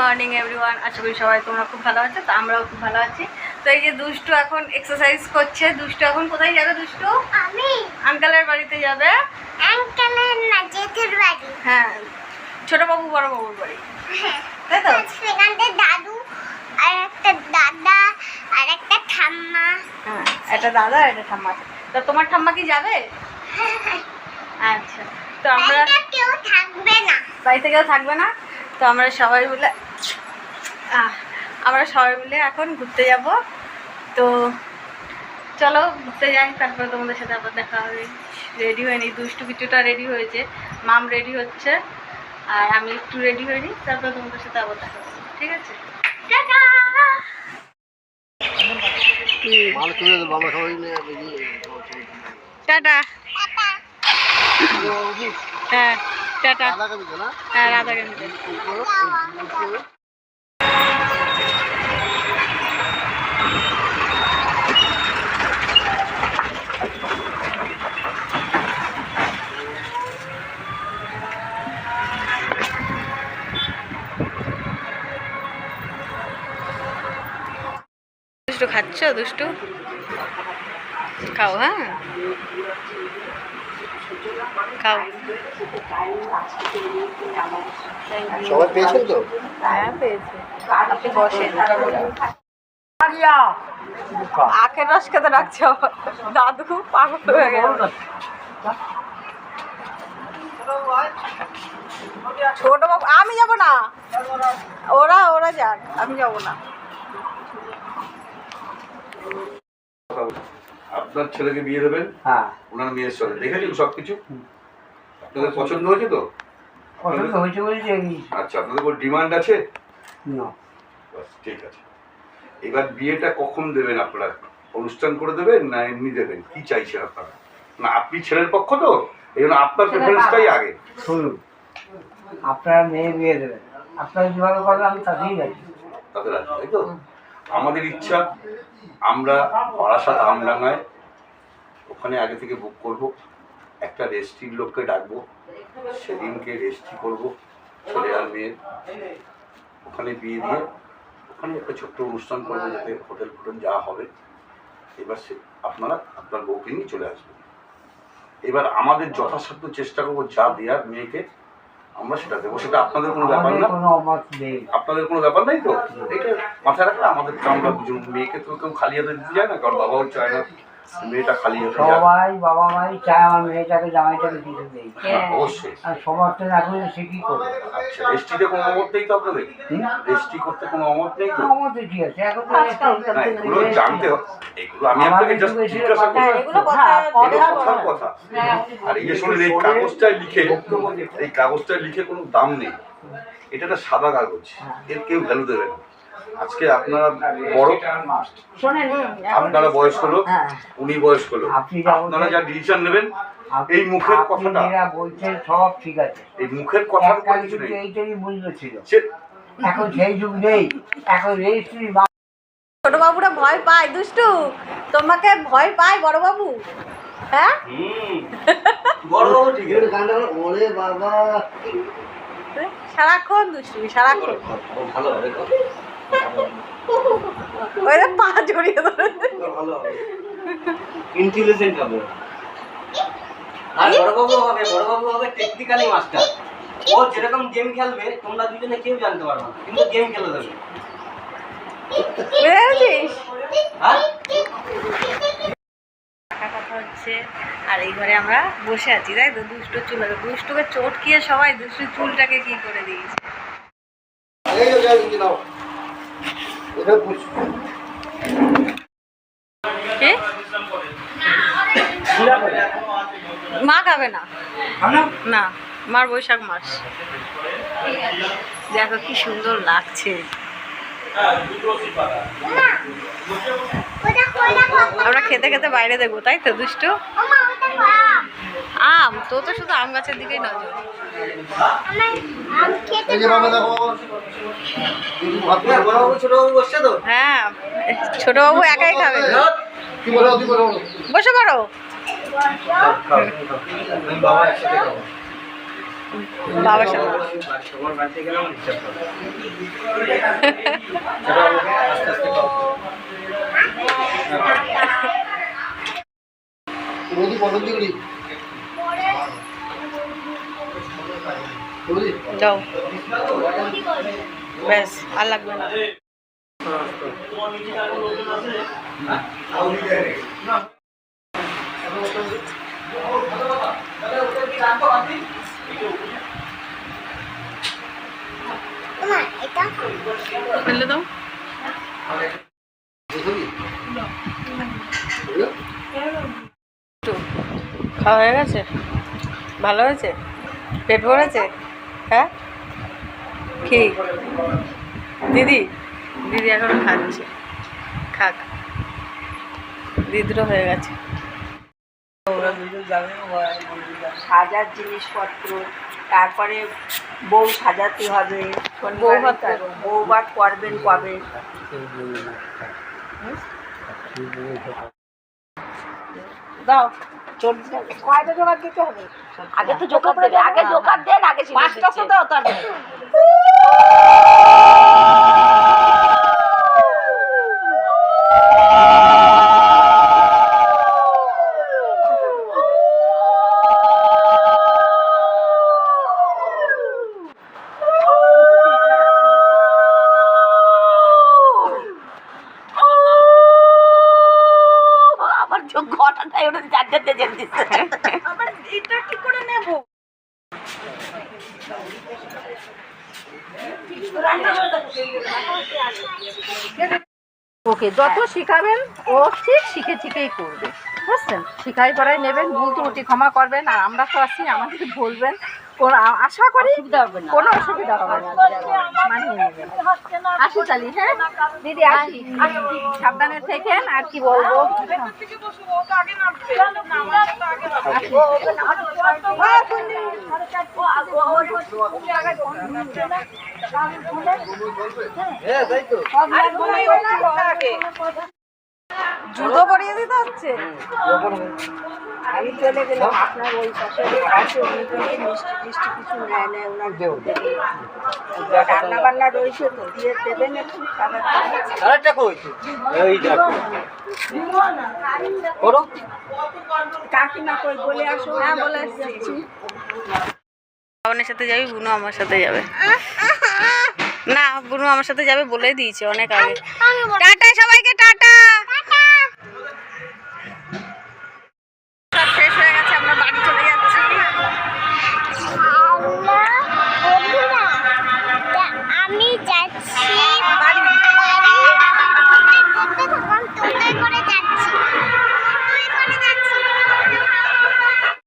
Morning everyone আশা করি সবাই তোমরা খুব ভালো আছো তো আমরাও খুব ভালো আছি। তো এই যে দুষ্টু এখন এক্সারসাইজ করছে। দুষ্টু এখন কোথায় যাবে দুষ্টু? আমি। আঙ্কেলের বাড়িতে যাবে। আঙ্কেলের না জেঠুর বাড়ি। হ্যাঁ ছোট বাবু বড় বাবুর বাড়ি। তাই তো? সেখানটা দাদু আর একটা দাদা আর একটা ঠাম্মা। হ্যাঁ এটা দাদা আর এটা ঠাম্মা আছে। তো তোমার ঠাম্মা কি যাবে? আচ্ছা। তো আমরা কেউ থাকবে না। বাড়িতে কেউ থাকবে না? তো আমরা সবাই মিলে আমরা সবাই মিলে এখন ঘুরতে যাব। তো চলো ঘুরতে যাই তারপরে তোমাদের সাথে আবার দেখা হবে। রেডি হয়নি দুষ্টু কিছুটা রেডি হয়েছে মাম রেডি হচ্ছে আর আমি একটু রেডি হয়নি তারপরে তোমাদের সাথে আবার দেখা হবে ঠিক আছে? টাটা! হ্যাঁ টাটা। না? হ্যাঁ রাধাকান্তি দুষ্টু খাচ্ছ দুষ্টু? খাও হ্যাঁ? খাও। সবাই পেয়েছেন তো? হ্যাঁ পেয়েছে। আপনি বসেন। আখের রস খেতে রাখছে দাদু পাগল হয়ে গেল ছোট বাবু আমি যাব না। ওরা ওরা যাক আমি যাব না। আপনার ছেলেকে বিয়ে দেবেন? হ্যাঁ। ওনার মেয়ের সঙ্গে। দেখেছেন সব কিছু আপনাদের পছন্দ হয়েছে তো? পছন্দ হয়েছে আচ্ছা আপনাদের কোনো ডিমান্ড আছে? না। বাস, ঠিক আছে। এবার বিয়েটা কখন দেবেন আপনারা? অনুষ্ঠান করে দেবেন না এমনি দেবেন? কি চাইছেন আপনারা? না আপনি ছেলের পক্ষ তো? এই জন্য আপনার প্রেফারেন্সটাই আগে। শুনুন আপনারা মেয়ে বিয়ে দেবেন আপনারা যেভাবে করবেন আমি তাতেই রাজি। তাদের আছে তাই তো? আমাদের ইচ্ছা, আমরা বারাসাত আমডাঙ্গায় ওখানে আগে থেকে বুক করব। একটা রেস্ট্রির লোককে ডাকবো, সেদিনকে রেস্ট্রি করব, ছেলে আর মেয়ের ওখানে বিয়ে দিয়ে ওখানে একটা ছোট্ট অনুষ্ঠান করব যাতে হোটেল ফোটেল যা হবে। এবার সে আপনারা আপনার বউকে নিয়ে চলে আসবেন। এবার আমাদের যথাসাধ্য চেষ্টা করব যা দেওয়ার মেয়েকে আমরা সেটা দেবো। সেটা আপনাদের কোনো ব্যাপার না। আপনাদের কোনো ব্যাপার নাই তো? এটা মাথায় রাখলে আমাদের তো আমরা মেয়েকে তো কেউ খালি হাতে দিতে যায় না কারণ বাবাও চায় না। মেয়েটা খালি সবাই বাবা মাই চায় আমার মেয়েটাকে জামাইটাকে দিতে দেই। হ্যাঁ, অবশ্যই। আর সমর্থন না সে কি করবে? আচ্ছা রেস্টিতে কোনো অমত নেই তো আপনাদের? হুম? রেস্টি করতে কোনো অমত নেই তো? অমত ঠিক আছে এখন তো এগুলো জানতে এগুলো আমি আপনাকে জাস্ট জিজ্ঞাসা হ্যাঁ করছি। এগুলো কথা হ্যাঁ, কথার কথা। আর এই যে শোনেন এই কাগজটায় লিখে এই কাগজটায় লিখে কোনো দাম নেই। এটা একটা সাদা কাগজ এর কেউ ভ্যালু দেবে না। আজকে আপনারা বড়? শোনেন আপনারা বয়স হলো হ্যাঁ। উনি বয়স হলো আপনি যা বলছেন- আপনারা যা ডিসিশন নেবেন এই মুখের কথাটা যেটা বলছেন সব ঠিক আছে। এই মুখের কথার একটা কিছু নেই। যুগে এইটারই মূল্য ছিল। এখন সেই যুগ নেই। এখন রেজিস্ট্রি ছোট বাবুরা ভয় পায় দুষ্টু। তোমাকে ভয় পায় বড় বাবু হ্যাঁ ওরে বাবা। সারাক্ষণ দুষ্টু সারাক্ষণ। ওই পা জড়িয়ে ধরে। ইন্টেলিজেন্ট হবে। আর বড়বাবু হবে বড়বাবু হবে টেকনিক্যালি মাস্টার ও যেরকম গেম খেলবে তোমরা দুজনে কেউ জানতে পারবে না কিন্তু গেম খেলে দেবে। হ্যাঁ? টাকা কথা হচ্ছে আর এই ঘরে আমরা বসে আছি তাই তো? দুষ্টু চুল দুষ্টুকে চোট খেয়ে সবাই দুষ্টু চুলটাকে কি করে দিয়েছে এই যে যাই কি নাও এটা পুষ কি মা খাবে না। না মার বৈশাখ মাস। দেখো কি সুন্দর লাগছে। আমরা খেতে খেতে বাইরে দেখব তাই তো দুষ্টু? আম তো তো শুধু আম গাছের দিকেই নজর। হ্যাঁ ছোট বাবু একাই খাবে। বসে পড়ো। বাবা বাবার সাথে। বাড়িতে গেলে বৌদি যাও ব্যাস আর লাগবে না। ফেলে দাও। খাওয়া হয়ে গেছে? ভালো হয়েছে? পেট ভরেছে? হ্যাঁ? কি? দিদি? দিদি এখন খাচ্ছে। খাক। দিদিরও হয়ে গেছে। সাজার জিনিসপত্র তারপরে বউ সাজাতে হবে বউ ভাত বউ ভাত করবেন কবে? দাও। কয়টা আগে তো জোগাড় দেবে আগে জোগাড় দেন আগে পাঁচটা তো দাও তার দিচ্ছে ওকে, যত শিখাবেন, ও ঠিক শিখে শিখেই করবে। বুঝছেন? শিখাই পড়াই নেবেন, ভুল ত্রুটি ক্ষমা করবেন, আর আমরা তো আছি, আমাদের বলবেন আশা করি কোনো অসুবিধা হবে না। আসি তালি হ্যাঁ? দিদি আসি। আসি। সাবধানে থেকেন আর কি বলব? জুতো পরিয়ে দিতে হচ্ছে। আমি চলে গেলাম আপনার ওই পাশে। আছে উনি কিন্তু মিষ্টি টিষ্টি কিছু নেয় নেয় ওনার রান্না বান্না রয়েছে তো দিয়ে দেবেন একটু খাবার আরেকটা কই? এই দেখো করো। কাকিমা কই বলে আসো। হ্যাঁ বলে আসছি। বাবনের সাথে যাবি বুনু আমার সাথে যাবে। না বুনু আমার সাথে যাবে বলে দিয়েছে অনেক আগে। টাটা সবাইকে টাটা।